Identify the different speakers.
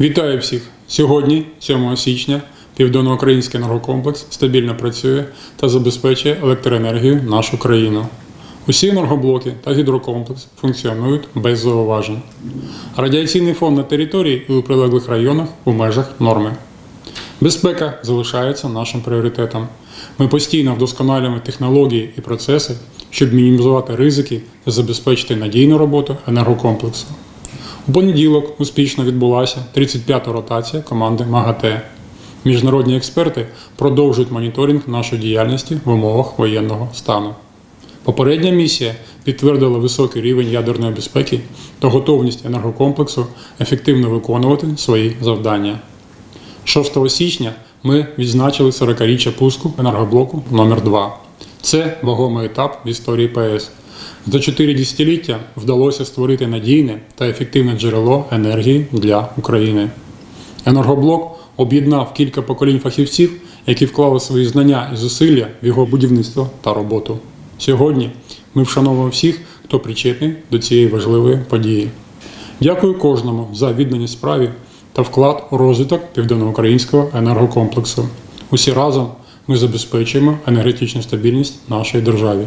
Speaker 1: Вітаю всіх! Сьогодні, 7 січня, Південноукраїнський енергокомплекс стабільно працює та забезпечує електроенергію нашу країну. Усі енергоблоки та гідрокомплекс функціонують без зауважень. Радіаційний фон на території і у прилеглих районах у межах норми. Безпека залишається нашим пріоритетом. Ми постійно вдосконалюємо технології і процеси, щоб мінімізувати ризики та забезпечити надійну роботу енергокомплексу. У понеділок успішно відбулася 35-та ротація команди МАГАТЕ. Міжнародні експерти продовжують моніторинг нашої діяльності в умовах воєнного стану. Попередня місія підтвердила високий рівень ядерної безпеки та готовність енергокомплексу ефективно виконувати свої завдання. 6 січня ми відзначили 40-річчя пуску енергоблоку номер 2 Це вагомий етап в історії ПС. За чотири десятиліття вдалося створити надійне та ефективне джерело енергії для України. Енергоблок об'єднав кілька поколінь фахівців, які вклали свої знання і зусилля в його будівництво та роботу. Сьогодні ми вшановуємо всіх, хто причетний до цієї важливої події. Дякую кожному за відданість справі та вклад у розвиток південноукраїнського енергокомплексу. Усі разом ми забезпечуємо енергетичну стабільність нашої державі.